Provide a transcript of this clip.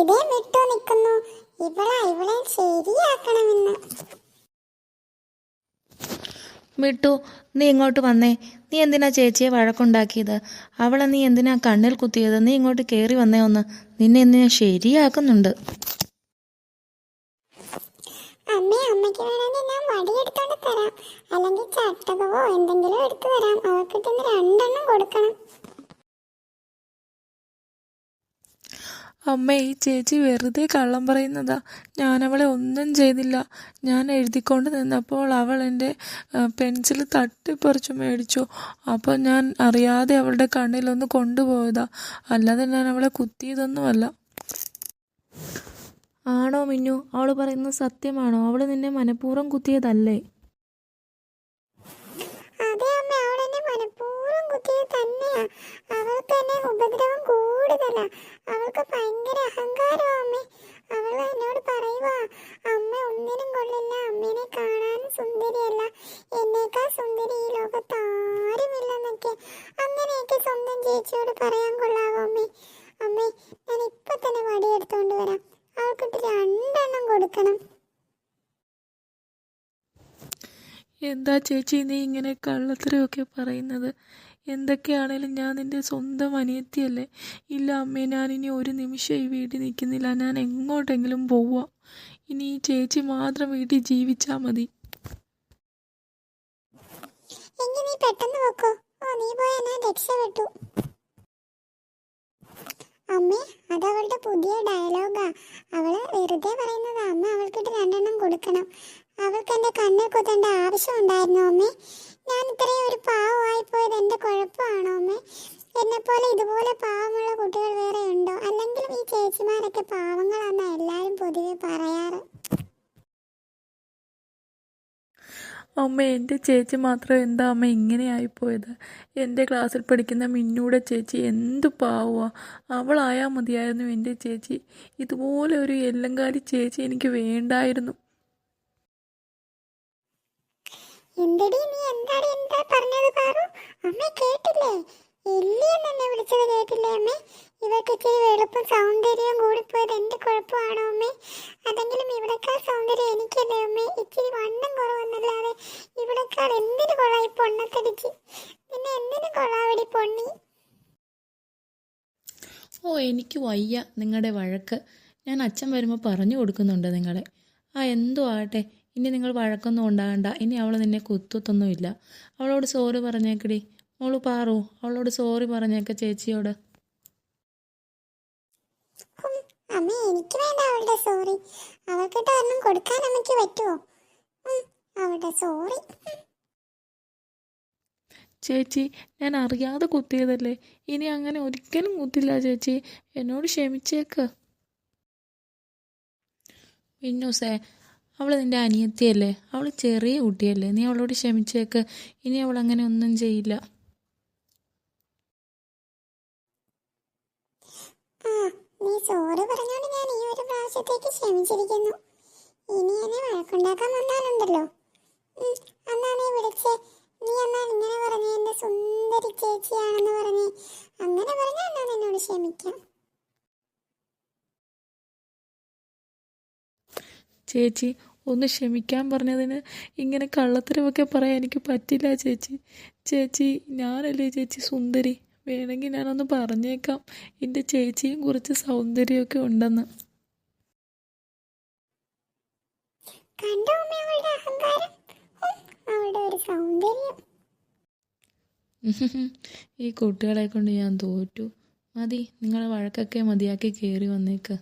ഇതേ വിട്ടു നിൽക്കുന്നു. ഇവളെ ഇവളെ ശരിയാക്കണമെന്ന്. മിട്ടു നീ ഇങ്ങോട്ട് വന്നേ. നീ എന്തിനാ ചേച്ചിയെ വഴക്കുണ്ടാക്കിയത്? അവളെ നീ എന്തിനാ കണ്ണിൽ കുത്തിയത്? നീ ഇങ്ങോട്ട് കേറി വന്നേ ഒന്ന്. നിന്നെ ഇന്ന് ഞാൻ ശരിയാക്കുന്നുണ്ട്? അമ്മേ അമ്മയ്ക്ക് വേണമെങ്കിൽ ഞാൻ വടിയെടുത്തോണ്ട് തരാം. അല്ലെങ്കിൽ ചട്ടകവോ എന്തെങ്കിലും എടുത്തു തരാം. അവൾക്ക് രണ്ടെണ്ണം കൊടുക്കണം. അമ്മ ഈ ചേച്ചി വെറുതെ കള്ളം പറയുന്നതാ. ഞാൻ അവളെ ഒന്നും ചെയ്തില്ല. ഞാൻ എഴുതിക്കൊണ്ട് നിന്നപ്പോൾ അവൾ എന്റെ പെൻസിൽ തട്ടിപ്പറിച്ചു മേടിച്ചു. അപ്പോൾ ഞാൻ അറിയാതെ അവളുടെ കണ്ണിലൊന്ന് കൊണ്ടുപോയതാ. അല്ലാതെ ഞാൻ അവളെ കുത്തിയതൊന്നുമല്ല. ആണോ മിന്നു? അവൾ പറയുന്നത് സത്യമാണോ? അവൾ നിന്നെ മനഃപൂർവം കുത്തിയതല്ലേ? അതെ അമ്മ അവൾ എന്നെ മനഃപൂർവം കുത്തിയത് തന്നെയാ. അവൾക്ക് എന്നെ ഉപദ്രവം കൂടുതലാ. അവൾക്ക് ഭയങ്കര അഹങ്കാരമാ അമ്മേ. അവൾ എന്നോട് പറയുവാ അമ്മ ഒന്നിനും കൊള്ളില്ല. അമ്മേനെ കാണാൻ സുന്ദരിയല്ല. എന്നേക്കാൾ സുന്ദരി ഈ ലോകത്ത് ആരുമില്ലെന്നൊക്കെ അങ്ങനെയൊക്കെ സ്വന്തം ചേച്ചിയോട് പറയാൻ കൊള്ളാവോ അമ്മേ? അമ്മേ ഞാൻ ഇപ്പൊ തന്നെ വടിയെടുത്തോണ്ട് വരാം. അവൾക്കിട്ട് രണ്ടെണ്ണം കൊടുക്കണം. എന്താ ചേച്ചി നീ ഇങ്ങനെ കള്ളത്തരമൊക്കെ പറയുന്നത്? എന്തൊക്കെയാണേലും ഞാൻ നിന്റെ സ്വന്തം അനിയത്തിയല്ലേ? ഇല്ല അമ്മേ ഞാനിനി ഒരു നിമിഷം ഈ വീട്ടിൽ നിൽക്കുന്നില്ല. ഞാൻ എങ്ങോട്ടെങ്കിലും പോവുക ഇനി ഈ ചേച്ചി മാത്രം വീട്ടിൽ ജീവിച്ചാൽ മതി. എങ്കിൽ നീ പെട്ടെന്ന് വെക്കോ ഓ നീ പോയാ ഞാൻ രക്ഷപ്പെട്ടു അമ്മേ അതവളുടെ പുതിയ ഡയലോഗാ. അവൾ വെറുതെ പറയുന്നതാ. അമ്മ അവൾക്കിട്ട് രണ്ടെണ്ണം കൊടുക്കണം. അവൾക്ക് എന്റെ കണ്ണിൽ കുത്തേണ്ട ആവശ്യം ഉണ്ടായിരുന്നു അമ്മേ? ഞാൻ ഇത്രയും ഒരു പാവമായി പോയത് എന്റെ കുഴപ്പമാണോ അമ്മേ? എന്നെപ്പോലെ ഇതുപോലെ പാവമുള്ള കുട്ടികൾ വേറെ ഉണ്ടോ? അല്ലെങ്കിലും ഈ ചേച്ചിമാരൊക്കെ പാവങ്ങളാന്നാ എല്ലാവരും പൊതുവെ പറയാറ്. അമ്മ എന്റെ ചേച്ചി മാത്രം എന്താ അമ്മ ഇങ്ങനെ ആയിപ്പോയത്? എന്റെ ക്ലാസ്സിൽ പഠിക്കുന്ന മിന്നൂടെ ചേച്ചി എന്ത് പാവുക അവളായാൽ മതിയായിരുന്നു എന്റെ ചേച്ചി. ഇതുപോലെ ഒരു എല്ലങ്കാരി ചേച്ചി എനിക്ക് വേണ്ടായിരുന്നു. എന്തടി നീ എന്താടി എന്താ പറഞ്ഞത് പാറു? അമ്മ കേട്ടില്ലേ? എല്ലിയെന്ന് എന്നെ വിളിച്ചത് കേട്ടില്ലേ അമ്മേ? ഇവർക്ക് ഇച്ചിരി വെളുപ്പും സൗന്ദര്യവും കൂടിപ്പോയത് എന്റെ കുഴപ്പമാണോ അമ്മേ? അതെങ്കിലും ഇവിടെക്കാൾ സൗന്ദര്യം എനിക്കല്ലേ അമ്മേ? ഇച്ചിരി വണ്ണം കുറവെന്നല്ലാതെ ഇവിടെക്കാൾ എന്തിനു കൊള്ളാം ഈ പൊണ്ണത്തടിച്ച്? പിന്നെ എന്തിനു കൊള്ളാവിടി പൊണ്ണി ഓ എനിക്ക് വയ്യ നിങ്ങളുടെ വഴക്ക്. ഞാൻ അച്ഛൻ വരുമ്പോൾ പറഞ്ഞു കൊടുക്കുന്നുണ്ട് നിങ്ങളെ. ആ എന്തോ ആട്ടെ ഇനി നിങ്ങൾ വഴക്കൊന്നും ഉണ്ടാകണ്ട. ഇനി അവൾ നിന്നെ കുത്തുത്തൊന്നുമില്ല. അവളോട് സോറി പറഞ്ഞേക്കടി. മോൾ പാറു. അവളോട് സോറി പറഞ്ഞേക്ക ചേച്ചിയോട്. അമ്മേ എനിക്ക് വേണ്ട അവളുടെ സോറി അവൾക്കിട്ട് ഒരെണ്ണം കൊടുക്കാൻ അമ്മയ്ക്ക് പറ്റുമോ അവളുടെ സോറി ചേച്ചി ഞാൻ അറിയാതെ കുത്തിയതല്ലേ? ഇനി അങ്ങനെ ഒരിക്കലും കുത്തില്ല ചേച്ചി. എന്നോട് ക്ഷമിച്ചേക്ക്. പിന്നൂസേ അവൾ നിന്റെ അനിയത്തിയല്ലേ? അവൾ ചെറിയ കുട്ടിയല്ലേ? നീ അവളോട് ക്ഷമിച്ചേക്ക്. ഇനി അവൾ അങ്ങനെ ഒന്നും ചെയ്യില്ല. നീ സോറി പറഞ്ഞോണ്ട് ഞാൻ ഈ ഒരു പ്രാവശ്യത്തേക്ക് ക്ഷമിച്ചിരിക്കുന്നു. ഇനി എന്നെ വഴക്കുണ്ടാക്കാൻ വന്നാലുണ്ടല്ലോ. അന്നാ നീ വിളിച്ചേ. നീ എന്നാ ഇങ്ങനെ പറഞ്ഞേ? എന്റെ സുന്ദരി ചേച്ചിയാണെന്ന് പറഞ്ഞേ. അങ്ങനെ പറഞ്ഞാൽ എന്നാ നിന്നോട് ക്ഷമിക്കാം? ചേച്ചി ഒന്ന് ക്ഷമിക്കാൻ പറഞ്ഞതിന് ഇങ്ങനെ കള്ളത്തരമൊക്കെ പറയാൻ എനിക്ക് പറ്റില്ല ചേച്ചി. ചേച്ചി ഞാനല്ലേ ചേച്ചി സുന്ദരി? വേണമെങ്കിൽ ഞാനൊന്ന് പറഞ്ഞേക്കാം. എന്റെ ചേച്ചിയും കുറച്ച് സൗന്ദര്യമൊക്കെ ഉണ്ടെന്ന്. കണ്ടോ അവളുടെ അഹങ്കാരം? അവളുടെ ഒരു സൗന്ദര്യം. ഈ കുട്ടികളെ കൊണ്ട് ഞാൻ തോറ്റു. മതി നിങ്ങളെ വഴക്കൊക്കെ മതിയാക്കി കയറി വന്നേക്ക്.